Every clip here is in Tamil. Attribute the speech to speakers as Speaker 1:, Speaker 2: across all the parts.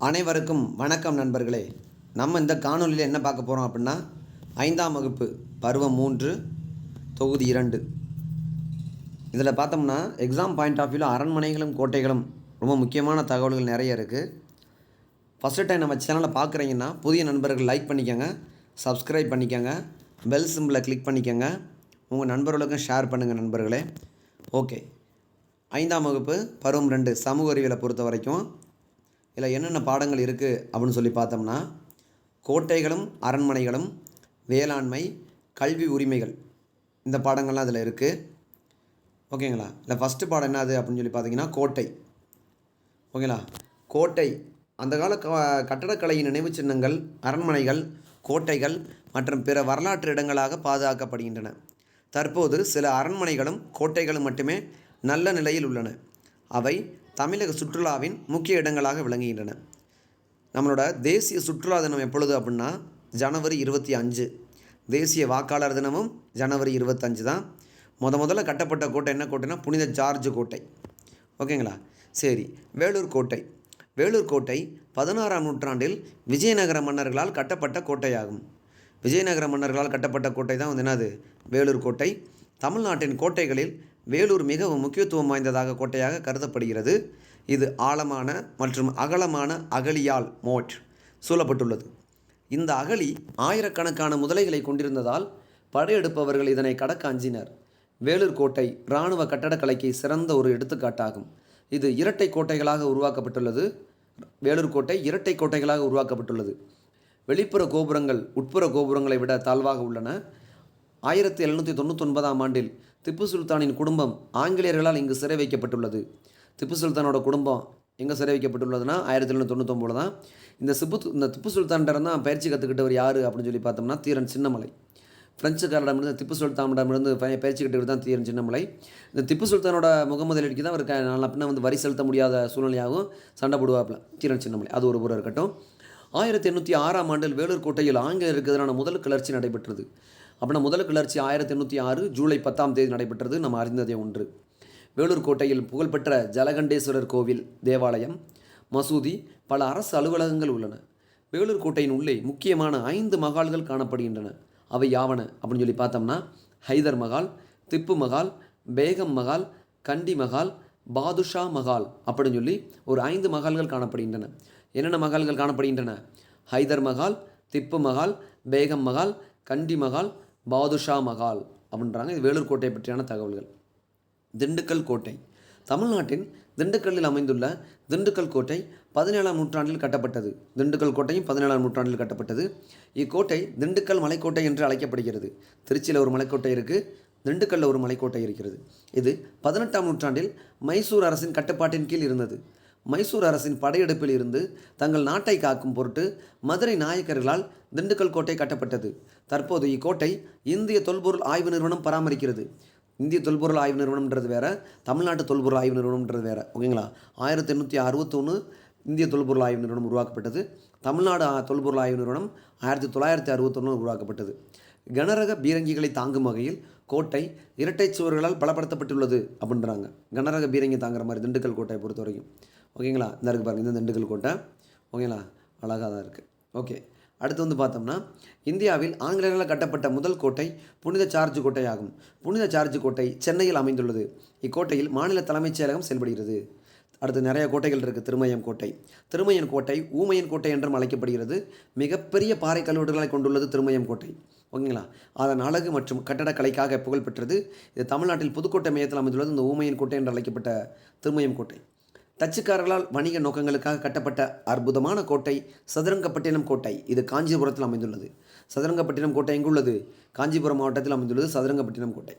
Speaker 1: அனைவருக்கும் வணக்கம் நண்பர்களே. நம்ம இந்த காணொலியில் என்ன பார்க்க போகிறோம் அப்படின்னா ஐந்தாம் வகுப்பு பருவம் மூன்று தொகுதி இரண்டு. இதில் பார்த்தோம்னா எக்ஸாம் பாயிண்ட் ஆஃப் வியூவில் அரண்மனைகளும் கோட்டைகளும் ரொம்ப முக்கியமான தகவல்கள் நிறைய இருக்குது ஃபஸ்ட்டு டைம் நம்ம சேனலை பார்க்குறீங்கன்னா புதிய நண்பர்கள் லைக் பண்ணிக்கோங்க சப்ஸ்கிரைப் பண்ணிக்கோங்க பெல் சிம்பிளை கிளிக் பண்ணிக்கோங்க உங்கள் நண்பர்களுக்கும் ஷேர் பண்ணுங்கள் நண்பர்களே. ஓகே ஐந்தாம் வகுப்பு பருவம் ரெண்டு சமூக அறிவியலை பொறுத்த வரைக்கும் இதில் என்னென்ன பாடங்கள் இருக்குது அப்படின்னு சொல்லி பார்த்தோம்னா கோட்டைகளும் அரண்மனைகளும் வேளாண்மை கல்வி உரிமைகள். இந்த பாடங்கள்லாம் அதில் இருக்குது ஓகேங்களா? இல்லை ஃபஸ்ட்டு பாடம் என்னது அப்படின்னு சொல்லி பார்த்தீங்கன்னா கோட்டை. ஓகேங்களா? கோட்டை. அந்த கால க கட்டடக்கலையின் நினைவுச் சின்னங்கள் அரண்மனைகள் கோட்டைகள் மற்றும் பிற வரலாற்று இடங்களாக பாதுகாக்கப்படுகின்றன. தற்போது சில அரண்மனைகளும் கோட்டைகளும் மட்டுமே நல்ல நிலையில் உள்ளன. அவை தமிழக சுற்றுலாவின் முக்கிய இடங்களாக விளங்குகின்றன. நம்மளோட தேசிய சுற்றுலா தினம் எப்பொழுது அப்படின்னா ஜனவரி இருபத்தி அஞ்சு. தேசிய வாக்காளர் தினமும் ஜனவரி இருபத்தஞ்சு தான். முத முதல்ல கட்டப்பட்ட கோட்டை என்ன கோட்டைனா புனித ஜார்ஜ் கோட்டை. ஓகேங்களா? சரி வேலூர் கோட்டை. வேலூர் கோட்டை பதினாறாம் நூற்றாண்டில் விஜயநகர மன்னர்களால் கட்டப்பட்ட கோட்டையாகும். விஜயநகர மன்னர்களால் கட்டப்பட்ட கோட்டை தான் வந்து என்னது? வேலூர் கோட்டை. தமிழ்நாட்டின் கோட்டைகளில் வேலூர் மிகவும் முக்கியத்துவம் வாய்ந்ததாக கோட்டையாக கருதப்படுகிறது. இது ஆழமான மற்றும் அகலமான அகழியால் மோட் சூழப்பட்டுள்ளது. இந்த அகழி ஆயிரக்கணக்கான முதலைகளை கொண்டிருந்ததால் படையெடுப்பவர்கள் இதனை கடக்க அஞ்சினர். வேலூர் கோட்டை இராணுவ கட்டடக்கலைக்கு சிறந்த ஒரு எடுத்துக்காட்டாகும். இது இரட்டை கோட்டைகளாக உருவாக்கப்பட்டுள்ளது. வேலூர் கோட்டை இரட்டை கோட்டைகளாக உருவாக்கப்பட்டுள்ளது. வெளிப்புற கோபுரங்கள் உட்புற கோபுரங்களை விட தாழ்வாக உள்ளன. ஆயிரத்தி எழுநூற்றி தொண்ணூத்தொன்பதாம் ஆண்டில் திப்பு சுல்தானின் குடும்பம் ஆங்கிலேயர்களால் இங்கு சிறை வைக்கப்பட்டுள்ளது. திப்பு சுல்தானோட குடும்பம் எங்கே சிறை வைக்கப்பட்டுள்ளதுன்னா ஆயிரத்தி எழுநூற்றி தொண்ணூத்தொம்பது தான். இந்த சிப்பு இந்த திப்பு சுல்தான்கிட்ட தான் பயிற்சி கற்றுக்கிட்டவர் யார் அப்படின்னு சொல்லி பார்த்தோம்னா தீரன் சின்னமலை. பிரெஞ்சுக்காரிடமிருந்து திப்பு சுல்தானிடமிருந்து பய- பயிற்சி கட்டுக்கிட்டு தான் தீரன் சின்னமலை. இந்த திப்பு சுல்தானோட முகமது அலிக்கு தான் அவர் க- நாளை வந்து வரி செலுத்த முடியாத சூழ்நிலையாகவும் சண்டை போடுவாப்பில் தீரன் சின்னமலை. அது ஒரு புறம் இருக்கட்டும். ஆயிரத்தி எண்ணூற்றி ஆறாம் ஆண்டில் வேலூர் கோட்டையில் ஆங்கிலேயருக்கு எதிரான முதல் கிளர்ச்சி நடைபெற்றது. அப்படின்னா முதல் கிளர்ச்சி ஆயிரத்தி எண்ணூற்றி ஆறு ஜூலை பத்தாம் தேதி நடைபெற்றது. நம்ம அறிந்ததே ஒன்று. வேலூர் கோட்டையில் புகழ்பெற்ற ஜலகண்டேஸ்வரர் கோவில் தேவாலயம் மசூதி பல அரசு அலுவலகங்கள் உள்ளன. வேலூர் கோட்டையின் உள்ளே முக்கியமான ஐந்து மகால்கள் காணப்படுகின்றன. அவை யாவன? அப்படின்னு சொல்லி பார்த்தோம்னா ஹைதர் மகால் திப்பு மகால் பேகம் மகால் கண்டி மகால் பாதுஷா மகால் அப்படின்னு சொல்லி ஒரு ஐந்து மகால்கள் காணப்படுகின்றன. என்னென்ன மகால்கள் காணப்படுகின்றன? ஹைதர் மகால் திப்பு மகால் பேகம் மகால் கண்டி மகால் பாதுஷா மகால் அப்படின்றாங்க. இது வேலூர் கோட்டை பற்றியான தகவல்கள். திண்டுக்கல் கோட்டை. தமிழ்நாட்டின் திண்டுக்கல்லில் அமைந்துள்ள திண்டுக்கல் கோட்டை பதினேழாம் நூற்றாண்டில் கட்டப்பட்டது. திண்டுக்கல் கோட்டையும் பதினேழாம் நூற்றாண்டில் கட்டப்பட்டது. இக்கோட்டை திண்டுக்கல் மலைக்கோட்டை என்று அழைக்கப்படுகிறது. திருச்சியில் ஒரு மலைக்கோட்டை இருக்குது திண்டுக்கல்லில் ஒரு மலைக்கோட்டை இருக்கிறது. இது பதினெட்டாம் நூற்றாண்டில் மைசூர் அரசின் கட்டுப்பாட்டின் கீழ் இருந்தது. மைசூர் அரசின் படையெடுப்பில் இருந்து தங்கள் நாட்டை காக்கும் பொருட்டு மதுரை நாயக்கர்களால் திண்டுக்கல் கோட்டை கட்டப்பட்டது. தற்போது இக்கோட்டை இந்திய தொல்பொருள் ஆய்வு நிறுவனம் பராமரிக்கிறது. இந்திய தொல்பொருள் ஆய்வு நிறுவனம்ன்றது வேற தமிழ்நாட்டு தொல்பொருள் ஆய்வு நிறுவனம்ன்றது வேற ஓகேங்களா? ஆயிரத்தி எண்ணூற்றி அறுபத்தொன்று இந்திய தொல்பொருள் ஆய்வு நிறுவனம் உருவாக்கப்பட்டது. தமிழ்நாடு தொல்பொருள் ஆய்வு நிறுவனம் ஆயிரத்தி தொள்ளாயிரத்தி அறுபத்தொன்று உருவாக்கப்பட்டது. கனரக பீரங்கிகளை தாங்கும் வகையில் கோட்டை இரட்டை சுவர்களால் பலப்படுத்தப்பட்டுள்ளது அப்படின்றாங்க. கனரக பீரங்கி தாங்குற மாதிரி திண்டுக்கல் கோட்டையை பொறுத்த வரைக்கும் ஓகேங்களா? இந்த இருக்கு பாருங்க இந்த திண்டுக்கல் கோட்டை. ஓகேங்களா? அழகாக தான் இருக்குது ஓகே. அடுத்து வந்து பார்த்தோம்னா இந்தியாவில் ஆங்கிலேயர்களால் கட்டப்பட்ட முதல் கோட்டை புனித சார்ஜ் கோட்டை ஆகும் புனித சார்ஜ் கோட்டை சென்னையில் அமைந்துள்ளது. இக்கோட்டையில் மாநில தலைமைச் செயலகம் செயல்படுகிறது. அடுத்து நிறைய கோட்டைகள் இருக்குது திருமயம் கோட்டை. திருமயன் கோட்டை ஊமையன் கோட்டை என்றும் அழைக்கப்படுகிறது. மிகப்பெரிய பாறை கல்வெட்டுகளை கொண்டுள்ளது திருமயம் கோட்டை. ஓகேங்களா? அதன் அழகு மற்றும் கட்டடக்கலைக்காக புகழ்பெற்றது. இது தமிழ்நாட்டில் புதுக்கோட்டை மையத்தில் அமைந்துள்ளது. இந்த ஊமையன் கோட்டை என்று அழைக்கப்பட்ட திருமயம் கோட்டை. டச்சுக்காரர்களால் வணிக நோக்கங்களுக்காக கட்டப்பட்ட அற்புதமான கோட்டை சதுரங்கப்பட்டினம் கோட்டை. இது காஞ்சிபுரத்தில் அமைந்துள்ளது. சதுரங்கப்பட்டினம் கோட்டை எங்குள்ளது? காஞ்சிபுரம் மாவட்டத்தில் அமைந்துள்ளது சதுரங்கப்பட்டினம் கோட்டை.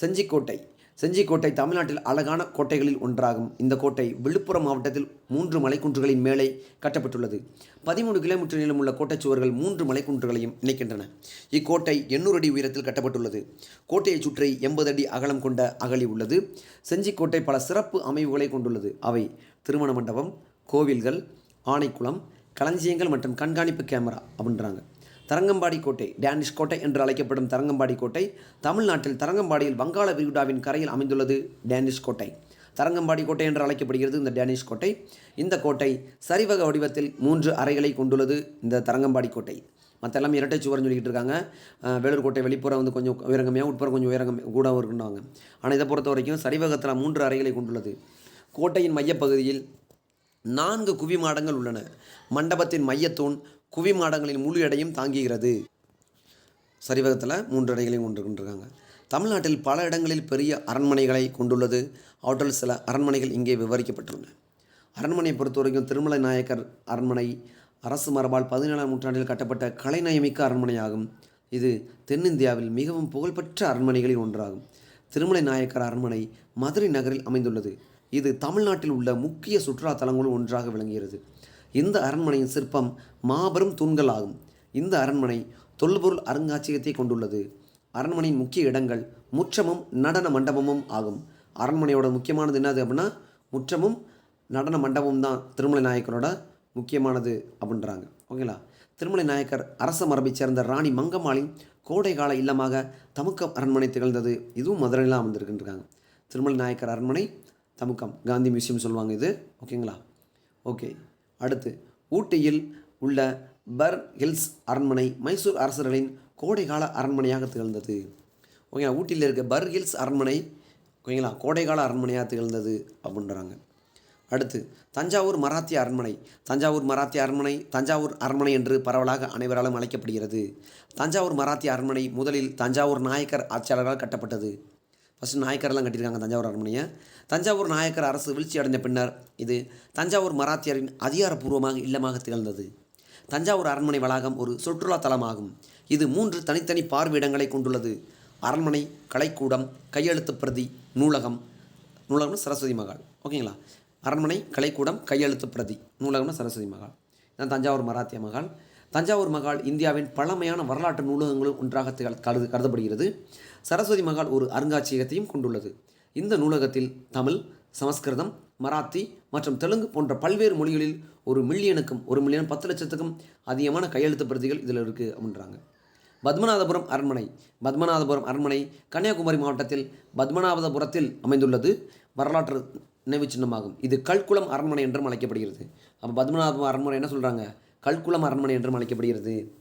Speaker 1: செஞ்சிக்கோட்டை. செஞ்சிக்கோட்டை தமிழ்நாட்டில் அழகான கோட்டைகளில் ஒன்றாகும். இந்த கோட்டை விழுப்புரம் மாவட்டத்தில் மூன்று மலைக்குன்றுகளின் மேலே கட்டப்பட்டுள்ளது. பதிமூணு கிலோமீட்டர் நீளமுள்ள கோட்டைச் சுவர்கள் மூன்று மலைக்குன்றுகளையும் இணைக்கின்றன. இக்கோட்டை எண்ணூறு அடி உயரத்தில் கட்டப்பட்டுள்ளது. கோட்டையைச் சுற்றி எண்பது அடி அகலம் கொண்ட அகழி உள்ளது. செஞ்சிக்கோட்டை பல சிறப்பு அமைவுகளை கொண்டுள்ளது. அவை திருமண மண்டபம் கோவில்கள் ஆணைக்குளம் களஞ்சியங்கள் மற்றும் கண்காணிப்பு கேமரா அப்படின்றாங்க. தரங்கம்பாடி கோட்டை டேனிஷ் கோட்டை என்று அழைக்கப்படும் தரங்கம்பாடி கோட்டை தமிழ்நாட்டில் தரங்கம்பாடியில் வங்காள விரிகுடாவின் கரையில் அமைந்துள்ளது டேனிஷ் கோட்டை. தரங்கம்பாடி கோட்டை என்று அழைக்கப்படுகிறது இந்த டேனிஷ் கோட்டை. இந்த கோட்டை சரிவக வடிவத்தில் மூன்று அறைகளை கொண்டுள்ளது இந்த தரங்கம்பாடி கோட்டை. மற்ற எல்லாமே இரட்டை சுவர்னு சொல்லிக்கிட்டு இருக்காங்க. வேலூர் கோட்டை வெளிப்புறம் வந்து கொஞ்சம் உயரங்கமையாக உட்புறம் கொஞ்சம் உயரங்க கூட இருக்குன்னாங்க ஆனால் இதை பொறுத்த வரைக்கும் சரிவகத்தில் மூன்று அறைகளை கொண்டுள்ளது. கோட்டையின் மையப்பகுதியில் நான்கு குவிமாடங்கள் உள்ளன. மண்டபத்தின் மையத்தூண் குவி மாடங்களின் முழு எடையும் தாங்குகிறது. சரிவகத்தில் மூன்று எடைகளையும் கொண்டு கொண்டிருக்காங்க தமிழ்நாட்டில் பல இடங்களில் பெரிய அரண்மனைகளை கொண்டுள்ளது. அவற்றில் சில அரண்மனைகள் இங்கே விவரிக்கப்பட்டுள்ளன. அரண்மனையை பொறுத்த வரைக்கும் திருமலை நாயக்கர் அரண்மனை அரசு மரபால் பதினேழாம் நூற்றாண்டில் கட்டப்பட்ட கலைநயமிக்க அரண்மனையாகும். இது தென்னிந்தியாவில் மிகவும் புகழ்பெற்ற அரண்மனைகளில் ஒன்றாகும். திருமலை நாயக்கர் அரண்மனை மதுரை நகரில் அமைந்துள்ளது. இது தமிழ்நாட்டில் உள்ள முக்கிய சுற்றுலா தலங்களும் ஒன்றாக விளங்குகிறது. இந்த அரண்மனையின் சிற்பம் மாபெரும் தூண்கள் ஆகும் இந்த அரண்மனை தொல்பொருள் அருங்காட்சியகத்தை கொண்டுள்ளது. அரண்மனையின் முக்கிய இடங்கள் முற்றமும் நடன மண்டபமும் ஆகும். அரண்மனையோட முக்கியமானது என்னது அப்படின்னா முற்றமும் நடன மண்டபமும் தான் திருமலை நாயக்கரோட முக்கியமானது அப்படின்றாங்க. ஓகேங்களா? திருமலை நாயக்கர் அரச மரபைச் சேர்ந்த ராணி மங்கம்மாளின் கோடைகால இல்லமாக தமுக்கம் அரண்மனை திகழ்ந்தது. இதுவும் மதுரையில் அமர்ந்திருக்குன்றாங்க திருமலை நாயக்கர் அரண்மனை தமுக்கம் காந்தி மியூசியம் சொல்லுவாங்க இது. ஓகேங்களா? ஓகே. அடுத்து ஊட்டியில் உள்ள பர் ஹில்ஸ் அரண்மனை மைசூர் அரசர்களின் கோடைகால அரண்மனையாக திகழ்ந்தது. ஓகேங்களா? ஊட்டியில் இருக்க பர் ஹில்ஸ் அரண்மனை ஓகேங்களா? கோடைகால அரண்மனையாக திகழ்ந்தது அப்படின்றாங்க. அடுத்து தஞ்சாவூர் மராத்திய அரண்மனை. தஞ்சாவூர் மராத்திய அரண்மனை தஞ்சாவூர் அரண்மனை என்று பரவலாக அனைவராலும் அழைக்கப்படுகிறது. தஞ்சாவூர் மராத்திய அரண்மனை முதலில் தஞ்சாவூர் நாயக்கர் ஆட்சியாளர்களால் கட்டப்பட்டது. ஃபஸ்ட்டு நாயக்கர்லாம் கட்டியிருக்காங்க தஞ்சாவூர் அரண்மனையை. தஞ்சாவூர் நாயக்கர் அரசு வீழ்ச்சி அடைந்த பின்னர் இது தஞ்சாவூர் மராத்தியரின் அதிகாரப்பூர்வமாக இல்லமாக திகழ்ந்தது. தஞ்சாவூர் அரண்மனை வளாகம் ஒரு சுற்றுலா தலமாகும். இது மூன்று தனித்தனி பார்வையிடங்களை கொண்டுள்ளது. அரண்மனை கலைக்கூடம் கையெழுத்து பிரதி நூலகம். நூலகம்னு சரஸ்வதி மகால் ஓகேங்களா அரண்மனை கலைக்கூடம் கையெழுத்து பிரதி நூலகம்னு சரஸ்வதி மகால் இதான் தஞ்சாவூர் மராத்திய மகால் தஞ்சாவூர் மகால் இந்தியாவின் பழமையான வரலாற்று நூலகங்களும் ஒன்றாக கருது கருதப்படுகிறது. சரஸ்வதி மகால் ஒரு அருங்காட்சியகத்தையும் கொண்டுள்ளது. இந்த நூலகத்தில் தமிழ் சமஸ்கிருதம் மராத்தி மற்றும் தெலுங்கு போன்ற பல்வேறு மொழிகளில் ஒரு மில்லியனுக்கும் ஒரு மில்லியன் பத்து லட்சத்துக்கும் அதிகமான கையெழுத்து பிரதிகள் இதில் இருக்குது அப்படின்றாங்க. பத்மநாதபுரம் அரண்மனை பத்மநாதபுரம் அரண்மனை கன்னியாகுமரி மாவட்டத்தில் பத்மநாபபுரத்தில் அமைந்துள்ளது. வரலாற்று நினைவுச் சின்னமாகும். இது கல்குளம் அரண்மனை என்றும் அழைக்கப்படுகிறது. அப்போ பத்மநாபபுரம் அரண்மனை என்ன சொல்கிறாங்க கல்குளம் அரண்மனை என்றும் அழைக்கப்படுகிறது.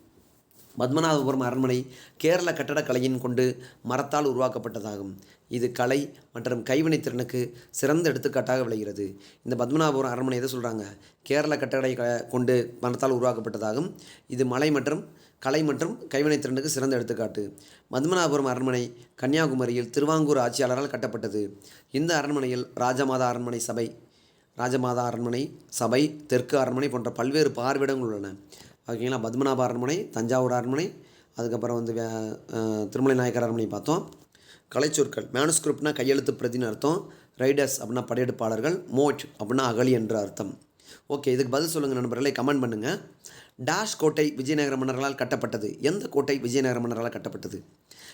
Speaker 1: பத்மநாபபுரம் அரண்மனை கேரள கட்டடக்கலையின் கொண்டு மரத்தால் உருவாக்கப்பட்டதாகும். இது கலை மற்றும் கைவினைத் திறனுக்கு சிறந்த எடுத்துக்காட்டாக விளைகிறது இந்த பத்மநாபபுரம் அரண்மனை எதை சொல்கிறாங்க கேரள கட்டடை க- கொண்டு மரத்தால் உருவாக்கப்பட்டதாகும். இது மலை மற்றும் கலை மற்றும் கைவினைத்திறனுக்கு சிறந்த எடுத்துக்காட்டு. பத்மநாபபுரம் அரண்மனை கன்னியாகுமரியில் திருவாங்கூர் ஆட்சியாளரால் கட்டப்பட்டது. இந்த அரண்மனையில் ராஜமாதா அரண்மனை சபை ராஜமாதா அரண்மனை சபை தெற்கு அரண்மனை போன்ற பல்வேறு பார்வையிடங்கள் உள்ளன. ஓகேங்களா பத்மநாப அரண்மனை தஞ்சாவூர் அரண்மனை அதுக்கப்புறம் வந்து வே- திருமலை நாயக்கர் அரண்மனை பார்த்தோம். கலைச்சொற்கள் மேனுஸ்கிரிப்ட்னா கையெழுத்து பிரதின்னு அர்த்தம். ரைடர்ஸ் அப்படின்னா படையெடுப்பாளர்கள் மோட் அப்படின்னா அகலி என்ற அர்த்தம். ஓகே இதுக்கு பதில் சொல்லுங்கள் நண்பர்களே கமெண்ட் பண்ணுங்கள் டேஷ் கோட்டை விஜயநகர மன்னர்களால் கட்டப்பட்டது. எந்த கோட்டை விஜயநகர மன்னர்களால் கட்டப்பட்டது?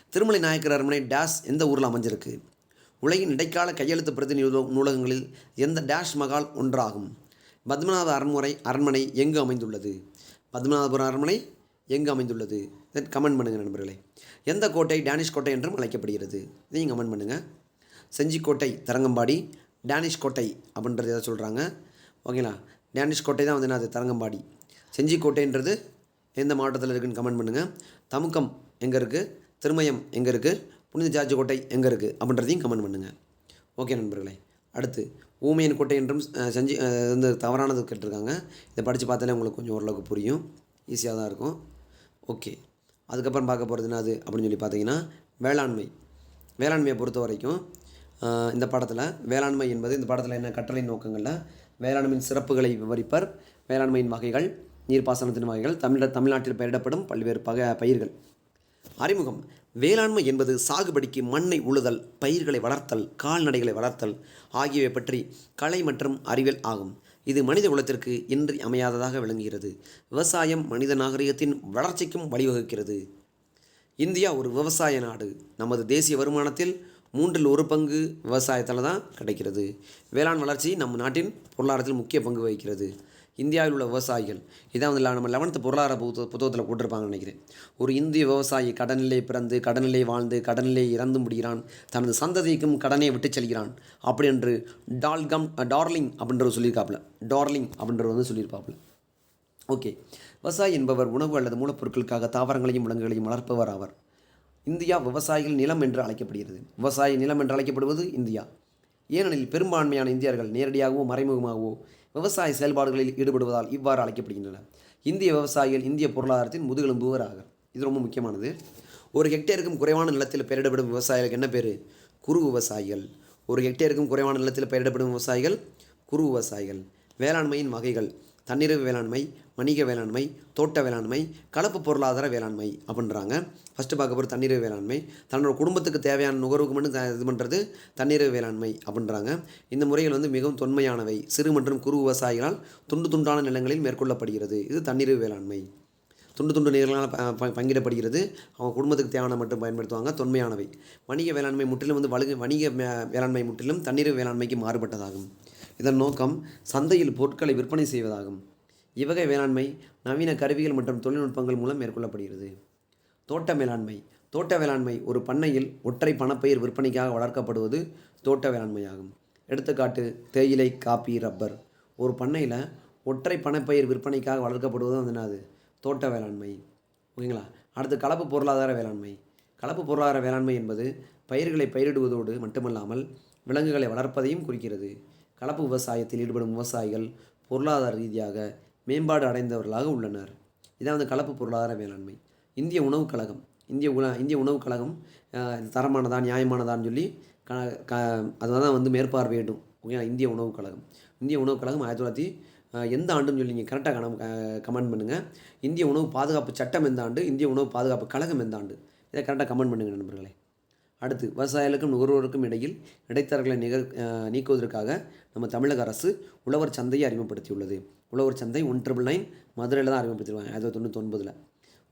Speaker 1: திருமலை நாயக்கர் அரண்மனை டேஷ் எந்த ஊரில் அமைஞ்சிருக்கு? உலகின் இடைக்கால கையெழுத்து பிரதிநிதி நூலகங்களில் எந்த டேஷ் மகால் ஒன்றாகும்? பத்மநாத அரண்முறை அரண்மனை எங்கு அமைந்துள்ளது? பத்மநாதபுரம் அரண்மனை எங்கு அமைந்துள்ளது? தென் கமெண்ட் பண்ணுங்கள் நண்பர்களே. எந்த கோட்டை டேனிஷ் கோட்டை என்றும் அழைக்கப்படுகிறது? இதையும் கமெண்ட் பண்ணுங்கள் செஞ்சிக்கோட்டை தரங்கம்பாடி. டேனிஷ் கோட்டை அப்படின்றது எதை சொல்கிறாங்க ஓகேங்களா டேனிஷ் கோட்டை தான் வந்து என்னது? தரங்கம்பாடி. செஞ்சிக்கோட்டைன்றது எந்த மாவட்டத்தில் இருக்குதுன்னு கமெண்ட் பண்ணுங்கள் தமுக்கம் எங்கே இருக்குது திருமயம் எங்கே இருக்குது புனித ஜார்ஜ் கோட்டை எங்கே இருக்குது அப்படின்றதையும் கமெண்ட் பண்ணுங்கள் ஓகே நண்பர்களே. அடுத்து ஊமையன் கோட்டை என்றும் செஞ்சு வந்து தவறானது கேட்டிருக்காங்க. இதை படித்து பார்த்தாலே உங்களுக்கு கொஞ்சம் ஓரளவுக்கு புரியும். ஈஸியாக தான் இருக்கும். ஓகே அதுக்கப்புறம் பார்க்க போகிறது என்னது அப்படின்னு சொல்லி பார்த்தீங்கன்னா வேளாண்மை. வேளாண்மையை பொறுத்த வரைக்கும் இந்த பாடத்தில் வேளாண்மை என்பது இந்த பாடத்தில் என்ன கட்டளை நோக்கங்களில் வேளாண்மையின் சிறப்புகளை விவரிப்பர் வேளாண்மையின் வகைகள் நீர்ப்பாசனத்தின் வகைகள் தமிழ தமிழ்நாட்டில் பயிரிடப்படும் பல்வேறு பக பயிர்கள். அறிமுகம். வேளாண்மை என்பது சாகுபடிக்கு மண்ணை உழுதல் பயிர்களை வளர்த்தல் கால்நடைகளை வளர்த்தல் ஆகியவை பற்றி கலை மற்றும் அறிவியல் ஆகும். இது மனித குலத்திற்கு இன்றி அமையாததாக விளங்குகிறது. விவசாயம் மனித நாகரிகத்தின் வளர்ச்சிக்கும் வழிவகுக்கிறது. இந்தியா ஒரு விவசாய நாடு. நமது தேசிய வருமானத்தில் மூன்றில் ஒரு பங்கு விவசாயத்தால் தான் கிடைக்கிறது. வேளாண் வளர்ச்சி நம்ம நாட்டின் பொருளாதாரத்தில் முக்கிய பங்கு வகிக்கிறது. இந்தியாவில் உள்ள விவசாயிகள். இதான் வந்து நம்ம லெவன்த்து பொருளாதார புத்த புத்தகத்தில் போட்டிருப்பாங்கன்னு நினைக்கிறேன். ஒரு இந்திய விவசாயி கடனிலே பிறந்து கடனிலே வாழ்ந்து கடனிலே இறந்து முடிகிறான். தனது சந்ததிக்கும் கடனை விட்டுச் செல்கிறான். அப்படி என்று டால்கம் டார்லிங் அப்படின்றவர் சொல்லியிருக்காப்புல. டார்லிங் அப்படின்றவர் வந்து சொல்லியிருப்பாப்புல. ஓகே. விவசாயி என்பவர் உணவு அல்லது மூலப்பொருட்களுக்காக தாவரங்களையும் விலங்குகளையும் வளர்ப்பவர் ஆவர். இந்தியா விவசாயிகள் நிலம் என்று அழைக்கப்படுகிறது. விவசாய நிலம் என்று அழைக்கப்படுவது இந்தியா. ஏனெனில் பெரும்பான்மையான இந்தியர்கள் நேரடியாகவோ மறைமுகமாகவோ விவசாய செயல்பாடுகளில் ஈடுபடுவதால் இவ்வாறு அழைக்கப்படுகின்றன. இந்திய விவசாயிகள் இந்திய பொருளாதாரத்தின் முதுகெலும்புவர் ஆகும் இது ரொம்ப முக்கியமானது. ஒரு ஹெக்டேருக்கும் குறைவான நிலத்தில் பெயரிடப்படும் விவசாயிகளுக்கு என்ன பேர்? குறு விவசாயிகள். ஒரு ஹெக்டேருக்கும் குறைவான நிலத்தில் பெயரிடப்படும் விவசாயிகள் குறு விவசாயிகள். வேளாண்மையின் வகைகள். தன்னிறைவு வேளாண்மை வணிக வேளாண்மை தோட்ட வேளாண்மை கலப்பு பொருளாதார வேளாண்மை அப்படின்றாங்க. ஃபஸ்ட்டு பார்க்க போகிற தன்னிறைவு வேளாண்மை. தன்னோட குடும்பத்துக்கு தேவையான நுகர்வுக்கு மட்டும் த- இது பண்ணுறது தன்னிறைவு வேளாண்மை அப்படின்றாங்க. இந்த முறைகள் வந்து மிகவும் தொன்மையானவை. சிறு மற்றும் குறு விவசாயிகளால் துண்டு துண்டான நிலங்களில் மேற்கொள்ளப்படுகிறது. இது தன்னிறைவு வேளாண்மை. துண்டு துண்டு நிலங்களால் ப- ப- பங்கிடப்படுகிறது. அவங்க குடும்பத்துக்கு தேவையான மட்டும் பயன்படுத்துவாங்க. தொன்மையானவை. வணிக வேளாண்மை முற்றிலும் வந்து வலுகு வணிக வேளாண்மை முற்றிலும் தண்ணீர் வேளாண்மைக்கு மாறுபட்டதாகும். இதன் நோக்கம் சந்தையில் பொருட்களை விற்பனை செய்வதாகும். இவ்வகை வேளாண்மை நவீன கருவிகள் மற்றும் தொழில்நுட்பங்கள் மூலம் மேற்கொள்ளப்படுகிறது. தோட்ட மேலாண்மை தோட்ட வேளாண்மை ஒரு பண்ணையில் ஒற்றை பணப்பயிர் விற்பனைக்காக வளர்க்கப்படுவது தோட்ட வேளாண்மையாகும். எடுத்துக்காட்டு தேயிலை காப்பி ரப்பர். ஒரு பண்ணையில் ஒற்றை பணப்பயிர் விற்பனைக்காக வளர்க்கப்படுவது வந்து என்னது? தோட்ட வேளாண்மை. ஓகேங்களா? அடுத்து கலப்பு பொருளாதார வேளாண்மை. கலப்பு பொருளாதார வேளாண்மை என்பது பயிர்களை பயிரிடுவதோடு மட்டுமல்லாமல் விலங்குகளை வளர்ப்பதையும் குறிக்கிறது. கலப்பு விவசாயத்தில் ஈடுபடும் விவசாயிகள் பொருளாதார ரீதியாக மேம்பாடு அடைந்தவர்களாக உள்ளனர். இதான் வந்து கலப்பு பொருளாதார வேளாண்மை இந்திய உணவுக் கழகம் இந்திய உண இந்திய உணவுக் கழகம் தரமானதா நியாயமானதான்னு சொல்லி க க அதுதான் வந்து மேற்பார்வையிடும் ஓகேங்களா? இந்திய உணவுக் கழகம். இந்திய உணவுக் கழகம் ஆயிரத்தி தொள்ளாயிரத்தி எந்த ஆண்டுன்னு சொல்லி நீங்கள் கரெக்டாக கணம் கமெண்ட் பண்ணுங்கள் இந்திய உணவு பாதுகாப்பு சட்டம் எந்த ஆண்டு? இந்திய உணவு பாதுகாப்பு கழகம் எந்த ஆண்டு? இதை கரெக்டாக கமெண்ட் பண்ணுங்கள் நண்பர்களே. அடுத்து விவசாயிகளுக்கும் நுகர்வோருக்கும் இடையில் இடைத்தரகளை நிக நீக்குவதற்காக நம்ம தமிழக அரசு உழவர் சந்தையை அறிமுகப்படுத்தியுள்ளது. உழவர் சந்தை ஒன் ட்ரிபிள் நைன் மதுரையில் தான் அறிமுகப்படுத்திடுவாங்க ஆயிரத்தி தொண்ணூற்றி ஒன்பதில்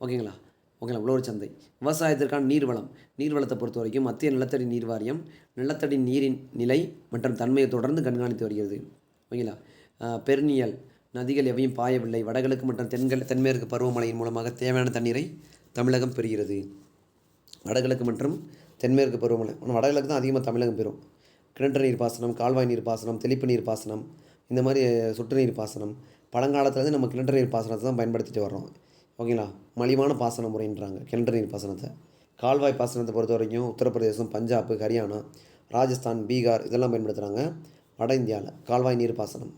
Speaker 1: ஓகேங்களா? ஓகேங்களா? உழவர் சந்தை. விவசாயத்திற்கான நீர்வளம். நீர்வளத்தை பொறுத்த வரைக்கும் மத்திய நிலத்தடி நீர் வாரியம் நிலத்தடி நீரின் நிலை மற்றும் தன்மையை தொடர்ந்து கண்காணித்து வருகிறது. ஓகேங்களா? பெருநியல் நதிகள் எவையும் பாயவில்லை. வடகிழக்கு மற்றும் தென்கிழ தென்மேற்கு பருவமழையின் மூலமாக தேவையான தண்ணீரை தமிழகம் பெறுகிறது. வடகிழக்கு மற்றும் தென்மேற்கு பருவமழை. ஆனால் வடகிழக்கு தான் அதிகமாக தமிழகம் பெறும். கிணற்று நீர் பாசனம் கால்வாய் நீர் பாசனம் தெளிப்பு நீர் பாசனம் இந்த மாதிரி சொட்டு நீர் பாசனம். பழங்காலத்துலேருந்து நம்ம கிணற்று நீர் பாசனத்தை தான் பயன்படுத்திட்டு வர்றோம். ஓகேங்களா? மலிவான பாசன முறைன்றாங்க கிணற்று நீர் பாசனத்தை. கால்வாய் பாசனத்தை பொறுத்த வரைக்கும் உத்தரப்பிரதேசம் பஞ்சாப் ஹரியானா ராஜஸ்தான் பீகார் இதெல்லாம் பயன்படுத்துகிறாங்க வட இந்தியாவில் கால்வாய் நீர் பாசனம்.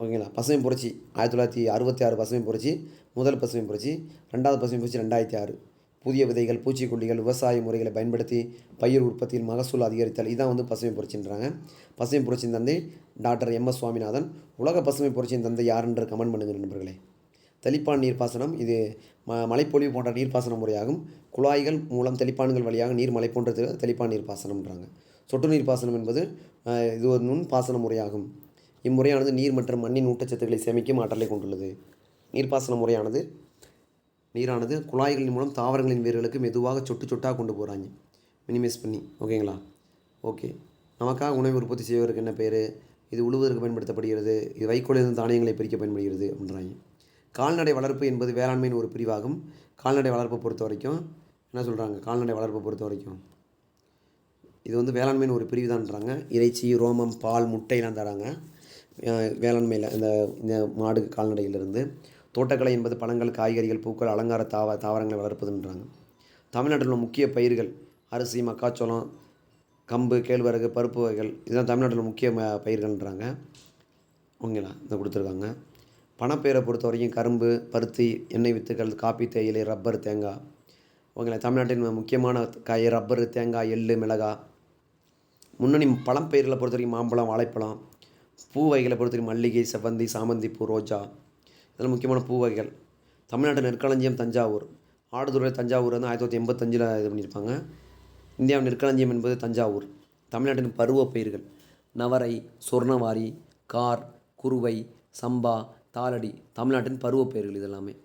Speaker 1: ஓகேங்களா? பசுமை புரட்சி ஆயிரத்தி தொள்ளாயிரத்தி அறுபத்தி ஆறு பசுமை புரட்சி முதல் பசுமை புரட்சி ரெண்டாவது பசுமை புரட்சி ரெண்டாயிரத்தி ஆறு. புதிய விதைகள் பூச்சிக்கொல்லிகள் விவசாய முறைகளை பயன்படுத்தி பயிர் உற்பத்தியில் மகசூல் அதிகரித்தல் இதான் வந்து பசுமை புரட்சின்றாங்க. பசுமை புரட்சியின் தந்தை டாக்டர் எம். எஸ். சுவாமிநாதன். உலக பசுமை புரட்சியின் தந்தை யாருன்ற கமெண்ட் பண்ணுங்கள் நண்பர்களே. தெளிப்பான் நீர்ப்பாசனம் இது ம மழைப்பொழிவு போன்ற நீர்ப்பாசன முறையாகும். குழாய்கள் மூலம் தெளிப்பான்கள் வழியாக நீர் மழை போன்ற தெளிப்பான் நீர்ப்பாசனம்ன்றாங்க. சொட்டு நீர்ப்பாசனம் என்பது இது ஒரு நுண் பாசன முறையாகும். இம்முறையானது நீர் மற்றும் மண்ணின் ஊட்டச்சத்துக்களை சேமிக்கும் ஆற்றலை கொண்டுள்ளது. நீர்ப்பாசன முறையானது நீரானது குழாய்களின் மூலம் தாவரங்களின் வேர்களுக்கு மெதுவாக சொட்டு சொட்டாக கொண்டு போகிறாங்க மினிமைஸ் பண்ணி ஓகேங்களா ஓகே நமக்காக உணவை உற்பத்தி செய்வதற்கு என்ன பேர் இது உழுவதற்கு பயன்படுத்தப்படுகிறது. இது வைக்கோலிருந்து தானியங்களை பிரிக்க பயன்படுகிறது அப்படின்றாங்க. கால்நடை வளர்ப்பு என்பது வேளாண்மையின் ஒரு பிரிவாகும். கால்நடை வளர்ப்பை பொறுத்த வரைக்கும் என்ன சொல்கிறாங்க கால்நடை வளர்ப்பை பொறுத்த வரைக்கும். இது வந்து வேளாண்மையின் ஒரு பிரிவு தான்றாங்க இறைச்சி ரோமம் பால் முட்டையெல்லாம் தராங்க. வேளாண்மையில் இந்த இந்த மாடு கால்நடையிலிருந்து. தோட்டக்கலை என்பது பழங்கள் காய்கறிகள் பூக்கள் அலங்கார தாவ தாவரங்களை வளர்ப்பதுன்றாங்க தமிழ்நாட்டில் உள்ள முக்கிய பயிர்கள் அரிசி மக்காச்சோளம் கம்பு கேழ்வரகு பருப்பு வகைகள் இதுதான் தமிழ்நாட்டில் முக்கிய பயிர்கள்ன்றாங்க. ஓகேங்களா? இதை கொடுத்துருக்காங்க. பணப்பயிரை பொறுத்த வரைக்கும் கரும்பு பருத்தி எண்ணெய் வித்துக்கள் காப்பி தேயிலை ரப்பர் தேங்காய். ஓகேங்களா? தமிழ்நாட்டின் முக்கியமான காய் ரப்பர் தேங்காய் எள்ளு மிளகாய். முன்னணி பழம் பயிர்களை பொறுத்த வரைக்கும் மாம்பழம் வாழைப்பழம். பூ வகைகளை பொறுத்த வரைக்கும் மல்லிகை செவ்வந்தி சாமந்தி பூ ரோஜா. அதில் முக்கியமான பூ வகைகள். தமிழ்நாட்டு நெற்களஞ்சியம் தஞ்சாவூர். ஆடுதுறை தஞ்சாவூர் வந்து ஆயிரத்தி தொள்ளாயிரத்தி எண்பத்தஞ்சில் இது பண்ணியிருப்பாங்க. இந்தியாவின் நெற்களஞ்சியம் என்பது தஞ்சாவூர். தமிழ்நாட்டின் பருவ பயிர்கள். நவரை சொர்ணவாரி கார் குருவை சம்பா தாளடி தமிழ்நாட்டின் பருவ பயிர்கள் இதெல்லாமே.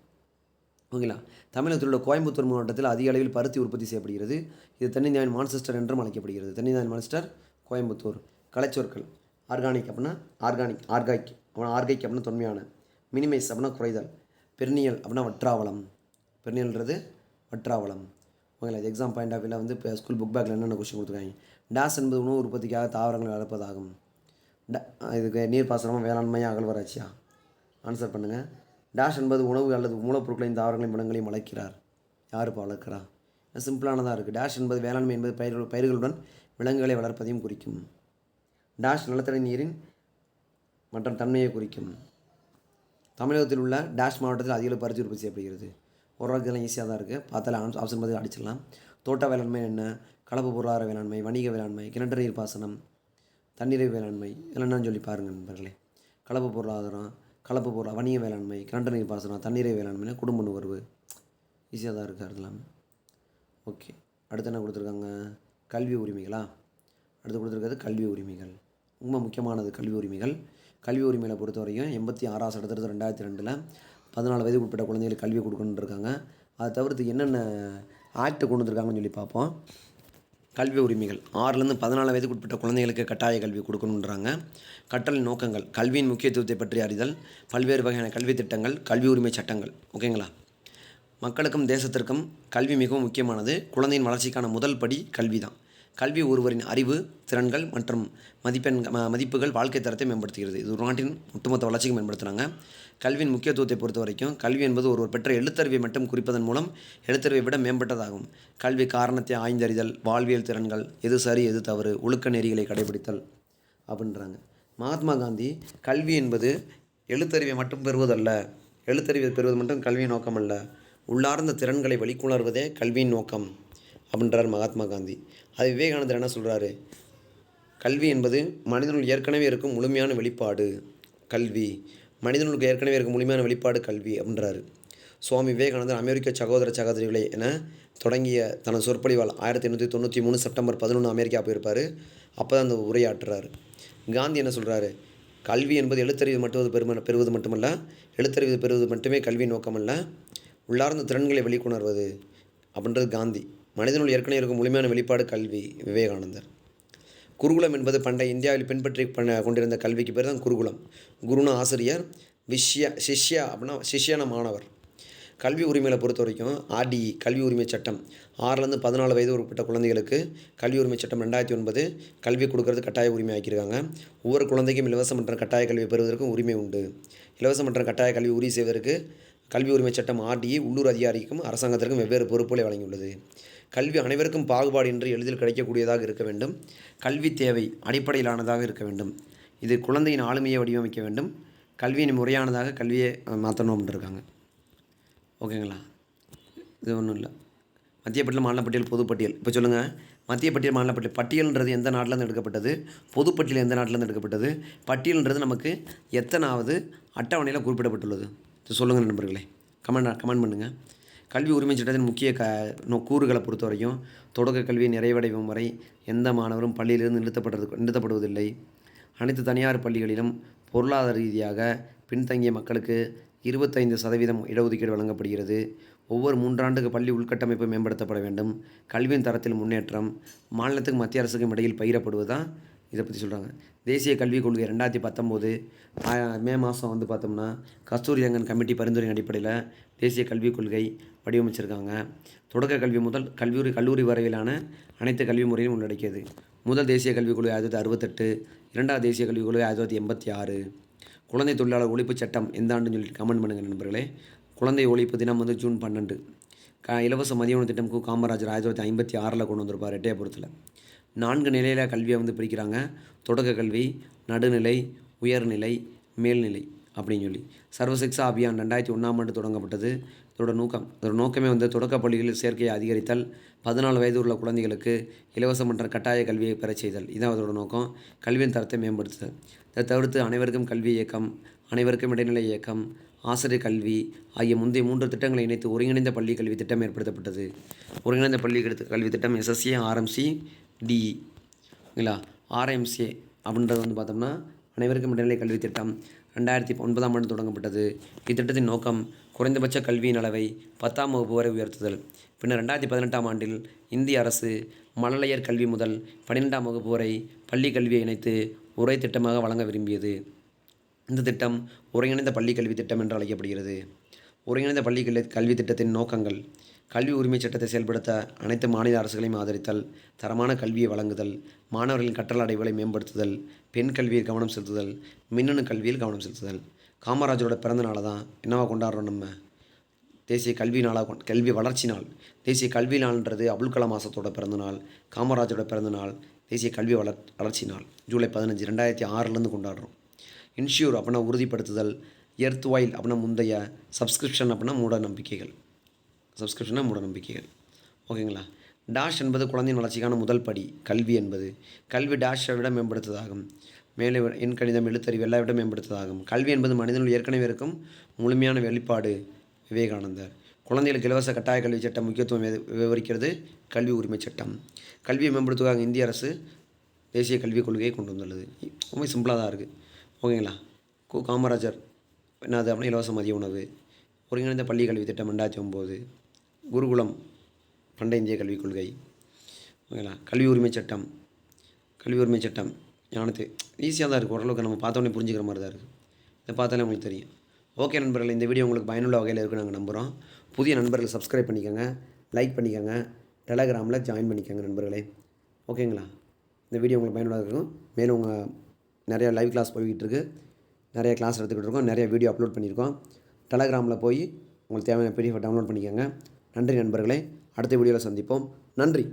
Speaker 1: ஓகேங்களா? தமிழகத்தில் உள்ள கோயம்புத்தூர் மாவட்டத்தில் அதிக அளவில் பருத்தி உற்பத்தி செய்யப்படுகிறது. இது தென்னிந்தியாவின் மான்செஸ்டர் என்றும் அழைக்கப்படுகிறது. தென்னிந்தியாவின் மான்செஸ்டர் கோயம்புத்தூர். கலைச்சொற்கள். ஆர்கானிக் அப்படின்னா ஆர்கானிக் ஆர்கானிக் அப்படின்னா ஆர்கைக் அப்படின்னா தொன்மையான மினிமைஸ் அப்படின்னா குறைதல். பெர்னியல் அப்படின்னா வற்றாவளம் பெர்னியல்ன்றது வற்றாவளம் ஓகேங்களா இது எக்ஸாம் பாயிண்ட் ஆஃப் வியூவில் வந்து இப்போ ஸ்கூல் புக் பேக்கில் என்னென்ன கொஸ்டின் கொடுத்துருக்காங்க? டேஸ் என்பது உணவு உற்பத்திக்காக தாவரங்கள் வளர்ப்பதாகும். ட இதுக்கு நீர்ப்பாசனமாக வேளாண்மையாக அகழ்வராட்சியா ஆன்சர் பண்ணுங்கள் டேஷ் என்பது உணவு அல்லது மூலப்பொருட்களையும் தாவரங்களையும் மடங்களையும் வளர்க்கிறார். யார் இப்போ வளர்க்குறா? சிம்பிளானதாக இருக்குது டேஷ் என்பது வேளாண்மை என்பது பயிர்கள் பயிர்களுடன் விலங்குகளை வளர்ப்பதையும் குறிக்கும். டேஷ் நிலத்தடி நீரின் மற்றும் தன்மையை குறிக்கும். தமிழகத்தில் உள்ள டேஷ் மாவட்டத்தில் அதிக பருத்தி உற்பத்தி செய்யப்படுகிறது. ஓரளவுக்கு ஈஸியாக தான் இருக்குது பார்த்தாலே ஆன்ஸ் ஆப்ஷன் பதில் அடிச்சிடலாம். தோட்ட வேளாண்மை என்ன? கலப்பு பொருளாதார வேளாண்மை வணிக வேளாண்மை கிணற்று நீர் பாசனம் தண்ணீரை வேளாண்மை இதெல்லாம் சொல்லி பாருங்கள் நண்பர்களே. கலப்பு பொருளாதாரம் கலப்பு பொருள் வணிக வேளாண்மை கிணற்று நீர் பாசனம் தண்ணீரை வேளாண்மை குடும்ப நுகர்வு. ஈஸியாக தான் இருக்குது அதெல்லாம். ஓகே. அடுத்து என்ன கொடுத்துருக்காங்க? கல்வி உரிமைகளா? அடுத்து கொடுத்துருக்கிறது கல்வி உரிமைகள். ரொம்ப முக்கியமானது கல்வி உரிமைகள். கல்வி உரிமையில் பொறுத்த வரைக்கும் எண்பத்தி ஆறாம் சட்டத்திற்கு ரெண்டாயிரத்தி ரெண்டில் பதினாலு வயதுக்கு உட்பட்ட குழந்தைகளுக்கு கல்வி கொடுக்கணுன்னு இருக்காங்க அதை தவிர்த்து என்னென்ன ஆக்ட் கொண்டு வந்திருக்காங்கன்னு சொல்லி பார்ப்போம். கல்வி உரிமைகள். ஆறுலேருந்து பதினாலு வயதுக்கு உட்பட்ட குழந்தைகளுக்கு கட்டாய கல்வி கொடுக்கணுன்றாங்க. கற்றல் நோக்கங்கள். கல்வியின் முக்கியத்துவத்தை பற்றி அறிதல். பல்வேறு வகையான கல்வி திட்டங்கள் கல்வி உரிமை சட்டங்கள். ஓகேங்களா மக்களுக்கும் தேசத்திற்கும் கல்வி மிகவும் முக்கியமானது. குழந்தையின் வளர்ச்சிக்கான முதல் படி கல்வி தான் கல்வி ஒருவரின் அறிவு திறன்கள் மற்றும் மதிப்பெண் ம- மதிப்புகள் வாழ்க்கை தரத்தை மேம்படுத்துகிறது. இது ஒரு நாட்டின் ஒட்டுமொத்த வளர்ச்சிக்கு மேம்படுத்துகிறாங்க கல்வியின் முக்கியத்துவத்தை பொறுத்த வரைக்கும் கல்வி என்பது ஒருவர் பெற்ற எழுத்தறிவை மட்டும் குறிப்பதன் மூலம் எழுத்தறிவை விட மேம்பட்டதாகும். கல்வி காரணத்தை ஆய்ந்தறிதல் வாழ்வியல் திறன்கள் எது சரி எது தவறு ஒழுக்க நெறிகளை கடைபிடித்தல் அப்படின்றாங்க. மகாத்மா காந்தி கல்வி என்பது எழுத்தறிவை மட்டும் பெறுவதல்ல எழுத்தறிவை பெறுவது மட்டும் கல்வியின் நோக்கம் அல்ல உள்ளார்ந்த திறன்களை வெளிக்கொணர்வதே கல்வியின் நோக்கம். அப்படின்றார் மகாத்மா காந்தி. அது விவேகானந்தர் என்ன சொல்கிறாரு கல்வி என்பது மனிதனுள் ஏற்கனவே இருக்கும் முழுமையான வெளிப்பாடு கல்வி. மனிதனுக்கு ஏற்கனவே இருக்கும் முழுமையான வெளிப்பாடு கல்வி அப்படின்றாரு. சுவாமி விவேகானந்தர் அமெரிக்க சகோதர சகோதரிகளை என தொடங்கிய தனது சொற்பொழிவால் ஆயிரத்தி எண்ணூற்றி தொண்ணூற்றி மூணு செப்டம்பர் பதினொன்று அமெரிக்கா போயிருப்பார். அப்போ தான் அந்த உரையாற்றுறாரு. காந்தி என்ன சொல்கிறாரு கல்வி என்பது எழுத்தறிவு மட்டும் பெரும பெறுவது மட்டுமல்ல எழுத்தறிவு பெறுவது மட்டுமே கல்வி நோக்கமல்ல உள்ளார்ந்த திறன்களை வெளிக்கொணர்வது அப்படின்றது காந்தி. மனிதனுள் ஏற்கனவே இருக்கும் முழுமையான வெளிப்பாடு கல்வி. விவேகானந்தர். குருகுலம் என்பது பண்டைய இந்தியாவில் பின்பற்றி பண்ண கொண்டிருந்த கல்விக்கு பேர் தான் குருகுலம். குருனா ஆசிரியர் விஷ்யா சிஷ்யா அப்படின்னா சிஷ்யான மாணவர். கல்வி உரிமையில் பொறுத்த வரைக்கும் ஆர்டிஇ கல்வி உரிமை சட்டம். ஆறுலேருந்து பதினாலு வயது உட்பட்ட குழந்தைகளுக்கு கல்வி உரிமை சட்டம் ரெண்டாயிரத்தி ஒன்பது கல்வி கொடுக்கறது கட்டாய உரிமை ஆக்கியிருக்காங்க. ஒவ்வொரு குழந்தைக்கும் இலவச மற்றும் கட்டாய கல்வி பெறுவதற்கும் உரிமை உண்டு. இலவச மற்றும் கட்டாய கல்வி உறுதி செய்வதற்கு கல்வி உரிமை சட்டம் ஆர்டிஇ உள்ளூர் அதிகாரிக்கும் அரசாங்கத்திற்கும் வெவ்வேறு பொறுப்புகளை வழங்கியுள்ளது. கல்வி அனைவருக்கும் பாகுபாடு என்று எளிதில் கிடைக்கக்கூடியதாக இருக்க வேண்டும். கல்வி தேவை அடிப்படையிலானதாக இருக்க வேண்டும். இது குழந்தையின் ஆளுமையை வடிவமைக்க வேண்டும். கல்வியின் முறையானதாக கல்வியை மாற்றணும் இருக்காங்க. ஓகேங்களா? இது ஒன்றும் இல்லை. மத்திய பட்டியல் மாநில பட்டியல் பொதுப்பட்டியல். இப்போ சொல்லுங்கள் மத்திய பட்டியல் மாநில பட்டியல் பட்டியல்ன்றது எந்த நாட்டிலேருந்து எடுக்கப்பட்டது? பொதுப்பட்டியல் எந்த நாட்டிலேருந்து எடுக்கப்பட்டது? பட்டியல்ன்றது நமக்கு எத்தனாவது அட்டவணையில் குறிப்பிடப்பட்டுள்ளது? சொல்லுங்கள் நண்பர்களே. கமெண்ட் கமெண்ட் பண்ணுங்கள் கல்வி உரிமை சட்டத்தின் முக்கிய க நோ கூறுகளை பொறுத்த வரைக்கும் தொடக்க கல்வி நிறைவடையும் வரை எந்த மாணவரும் பள்ளியிலிருந்து நிறுத்தப்படுறது நிறுத்தப்படுவதில்லை. அனைத்து தனியார் பள்ளிகளிலும் பொருளாதார ரீதியாக பின்தங்கிய மக்களுக்கு இருபத்தைந்து சதவீதம் இடஒதுக்கீடு வழங்கப்படுகிறது. ஒவ்வொரு மூன்றாண்டுக்கு பள்ளி உள்கட்டமைப்பு மேம்படுத்தப்பட வேண்டும். கல்வியின் தரத்தில் முன்னேற்றம் மாநிலத்துக்கும் மத்திய அரசுக்கும் இடையில் பயிரப்படுவது தான் இதை பற்றி சொல்கிறாங்க தேசிய கல்விக் கொள்கை ரெண்டாயிரத்தி பத்தொம்போது மே மாதம் வந்து பார்த்தோம்னா கஸ்தூரி ரங்கன் கமிட்டி பரிந்துரையின் அடிப்படையில் தேசிய கல்விக் கொள்கை வடிவமைச்சிருக்காங்க. தொடக்க கல்வி முதல் கல்லூரி கல்லூரி வரையிலான அனைத்து கல்வி முறையும் உள்ளடக்கியது. முதல் தேசிய கல்விக் கொள்கை ஆயிரத்தி தொள்ளாயிரத்தி அறுபத்தெட்டு இரண்டாவது தேசிய கல்விக் கொள்கை ஆயிரத்தி தொள்ளாயிரத்தி எண்பத்தி ஆறு. குழந்தை தொழிலாளர் ஒழிப்புச் சட்டம் எந்த ஆண்டுன்னு சொல்லிட்டு கமெண்ட் பண்ணுங்கள் நண்பர்களே. குழந்தை ஒழிப்பு தினம் வந்து ஜூன் பன்னெண்டு. க இலவச மதிய உணவு திட்டம் கு காமராஜர் ஆயிரத்தி தொள்ளாயிரத்தி ஐம்பத்தி ஆறில் கொண்டு வந்திருப்பார் எட்டயபுரத்தில். நான்கு நிலையில் கல்வியை வந்து பிரிக்கிறாங்க. தொடக்க கல்வி நடுநிலை உயர்நிலை மேல்நிலை அப்படின்னு சொல்லி. சர்வசிக்ஷா அபியான் ரெண்டாயிரத்தி ஒன்றாம் ஆண்டு தொடங்கப்பட்டது. இதோட நோக்கம் இதோட நோக்கமே வந்து தொடக்க பள்ளிகளில் சேர்க்கையை அதிகரித்தல் பதினாலு வயது உள்ள குழந்தைகளுக்கு இலவச மற்றும் கட்டாய கல்வியை பெறச் செய்தல். இதான் அதோட நோக்கம். கல்வியின் தரத்தை மேம்படுத்துதல். இதை தவிர்த்து அனைவருக்கும் கல்வி இயக்கம் அனைவருக்கும் இடைநிலை இயக்கம் ஆசிரியர் கல்வி ஆகிய முந்தைய மூன்று திட்டங்களை இணைத்து ஒருங்கிணைந்த பள்ளி கல்வி திட்டம் ஏற்படுத்தப்பட்டது. ஒருங்கிணைந்த பள்ளி கல்வி திட்டம் எஸ்எஸ்சி ஆர்எம்சி டிஇ ஓகேங்களா? ஆர்எம்சிஏ அப்படின்றது வந்து பார்த்தோம்னா அனைவருக்கும் இடைநிலை கல்வி திட்டம். ரெண்டாயிரத்தி ஒன்பதாம் ஆண்டு தொடங்கப்பட்டது. இத்திட்டத்தின் நோக்கம் குறைந்தபட்ச கல்வியின் அளவை பத்தாம் வகுப்பு வரை உயர்த்துதல். பின்னர் ரெண்டாயிரத்தி பதினெட்டாம் ஆண்டில் இந்திய அரசு மழலையர் கல்வி முதல் பன்னிரெண்டாம் வகுப்பு வரை பள்ளி கல்வியை இணைத்து ஒரே திட்டமாக வழங்க விரும்பியது. இந்த திட்டம் ஒருங்கிணைந்த பள்ளி கல்வி திட்டம் என்று அழைக்கப்படுகிறது. ஒருங்கிணைந்த பள்ளி கல்வி கல்வி திட்டத்தின் நோக்கங்கள் கல்வி உரிமை சட்டத்தை செயல்படுத்த அனைத்து மாநில அரசுகளையும் ஆதரித்தல் தரமான கல்வியை வழங்குதல் மாணவர்களின் கற்றல் அடைவுகளை மேம்படுத்துதல் பெண் கல்வியில் கவனம் செலுத்துதல் மின்னணு கல்வியில் கவனம் செலுத்துதல். காமராஜரோட பிறந்த நாளை தான் என்னவா கொண்டாடுறோம் நம்ம? தேசிய கல்வி நாளாக கொண் கல்வி வளர்ச்சி நாள். தேசிய கல்வி நாள்ன்றது அப்துல் கலாம் ஆசத்தோட பிறந்த நாள் காமராஜரோட பிறந்த நாள் தேசிய கல்வி வளர் வளர்ச்சி நாள். ஜூலை பதினஞ்சு ரெண்டாயிரத்தி ஆறுலேருந்து கொண்டாடுறோம். இன்ஷூர் அப்படின்னா உறுதிப்படுத்துதல் எர்த் வாயில் அப்படின்னா முந்தைய சப்ஸ்கிரிப்ஷன் அப்படின்னா மூட நம்பிக்கைகள். சப்ஸ்கிரிப்ஷனா மூட நம்பிக்கைகள் ஓகேங்களா? டாஷ் என்பது குழந்தையின் வளர்ச்சிக்கான முதல் படி. கல்வி என்பது. கல்வி டாஷை விட மேம்படுத்ததாகும். மேலே வ- எண் கணிதம் எழுத்தறிவு எல்லா விட மேம்படுத்ததாகும். கல்வி என்பது மனிதனுள் ஏற்கனவே இருக்கும் முழுமையான வெளிப்பாடு. விவேகானந்தர். குழந்தைகளுக்கு இலவச கட்டாய கல்வி சட்டம் முக்கியத்துவம் விவரிக்கிறது கல்வி உரிமை சட்டம். கல்வியை மேம்படுத்துவதாக இந்திய அரசு தேசிய கல்விக் கொள்கையை கொண்டு வந்துள்ளது. ரொம்ப சிம்பிளாக தான் இருக்குது ஓகேங்களா? கு காமராஜர் என்னது அப்படின்னா இலவச மதிய உணவு. ஒருங்கிணைந்த பள்ளி கல்வி திட்டம் ரெண்டாயிரத்தி ஒம்பது. குருகுலம் பண்டைய இந்திய கல்விக் கொள்கை. ஓகேங்களா? கல்வி உரிமை சட்டம். கல்வி உரிமை சட்டம். ஞானத்து. ஈஸியாக தான் இருக்குது ஓரளவுக்கு நம்ம பார்த்தோன்னே புரிஞ்சுக்கிற மாதிரி தான் இருக்குது இதை பார்த்தாலே உங்களுக்கு தெரியும். ஓகே நண்பர்கள் இந்த வீடியோ உங்களுக்கு பயனுள்ள வகையில் இருக்குன்னு நாங்கள் நம்புகிறோம் புதிய நண்பர்கள் சப்ஸ்கிரைப் பண்ணிக்கோங்க. லைக் பண்ணிக்கோங்க. டெலகிராமில் ஜாயின் பண்ணிக்கோங்க நண்பர்களே. ஓகேங்களா இந்த வீடியோ உங்களுக்கு பயனுள்ளதாக இருக்கும். மேலும் உங்கள் நிறையா லைவ் கிளாஸ் போய்கிட்டு இருக்குது நிறைய கிளாஸ் எடுத்துக்கிட்டு இருக்கோம். நிறைய வீடியோ அப்லோட் பண்ணியிருக்கோம். டெலகிராமில் போய் உங்களுக்கு தேவையான பிடிஎஃப் டவுன்லோட் பண்ணிக்கோங்க. நன்றி நண்பர்களே அடுத்த வீடியோவில் சந்திப்போம். நன்றி.